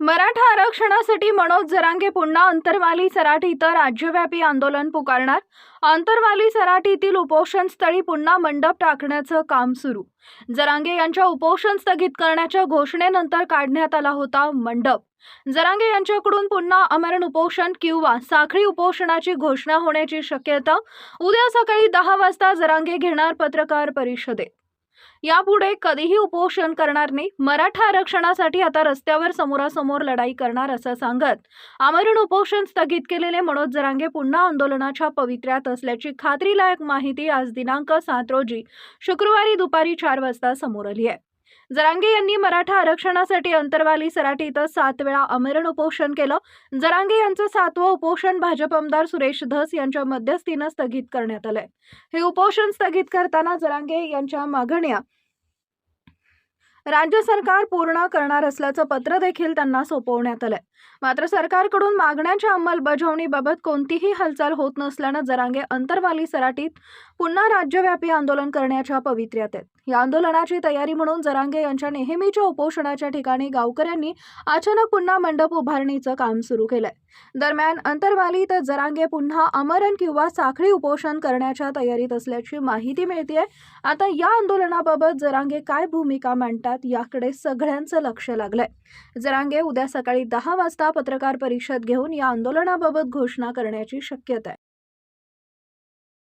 मराठा आरक्षणासाठी मनोज जरांगे पुन्हा अंतरवाली सराठी इथं राज्यव्यापी आंदोलन पुकारणार. अंतरवाली उपोषण उपोषणस्थळी पुन्हा मंडप टाकण्याचं काम सुरू. जरांगे यांच्या उपोषण स्थगित करण्याच्या घोषणेनंतर काढण्यात आला होता मंडप. जरांगे यांच्याकडून पुन्हा अमरण उपोषण किंवा साखळी उपोषणाची घोषणा होण्याची शक्यता उद्या सकाळी दहा वाजता जरांगे घेणार पत्रकार परिषदेत. यापुढे कधीही उपोषण करणार नाही. मराठा आरक्षणासाठी आता रस्त्यावर समोरासमोर लढाई करणार असं सांगत आमरण उपोषण स्थगित केलेले मनोज जरांगे पुन्हा आंदोलनाच्या पवित्र्यात असल्याची खात्रीलायक माहिती आज दिनांक सात रोजी शुक्रवारी दुपारी चार वाजता समोर आली आहे. जरांगे यांनी मराठा आरक्षणासाठी अंतरवाली सराटी इथं सात वेळा अमरण उपोषण केलं. जरांगे यांचं सातवं उपोषण भाजप आमदार सुरेश धस यांच्या मध्यस्थीनं स्थगित करण्यात आलंय. हे उपोषण स्थगित करताना जरांगे यांच्या मागण्या राज्य सरकार पूर्ण करणार असल्याचं पत्र देखील त्यांना सोपवण्यात आलंय. मात्र सरकारकडून मागण्यांच्या अंमलबजावणीबाबत कोणतीही हालचाल होत नसल्यानं जरांगे अंतरवाली सराटीत पुन्हा राज्यव्यापी आंदोलन करण्याच्या पवित्र्यात आहेत. या आंदोलनाची तयारी म्हणून जरांगे यांच्या नेहमीच्या उपोषणाच्या ठिकाणी गावकऱ्यांनी अचानक पुन्हा मंडप उभारणीचं काम सुरू केलंय. दरम्यान अंतरवालीत जरांगे पुन्हा अमरण किंवा साखळी उपोषण करण्याच्या तयारीत असल्याची माहिती मिळते आता या आंदोलनाबाबत जरांगे काय भूमिका मांडतात याकडे सगळ्यांचं लक्ष लागलंय. जरांगे उद्या सकाळी दहा वाजता पत्रकार परिषद घेऊन या आंदोलनाबाबत घोषणा करण्याची शक्यता आहे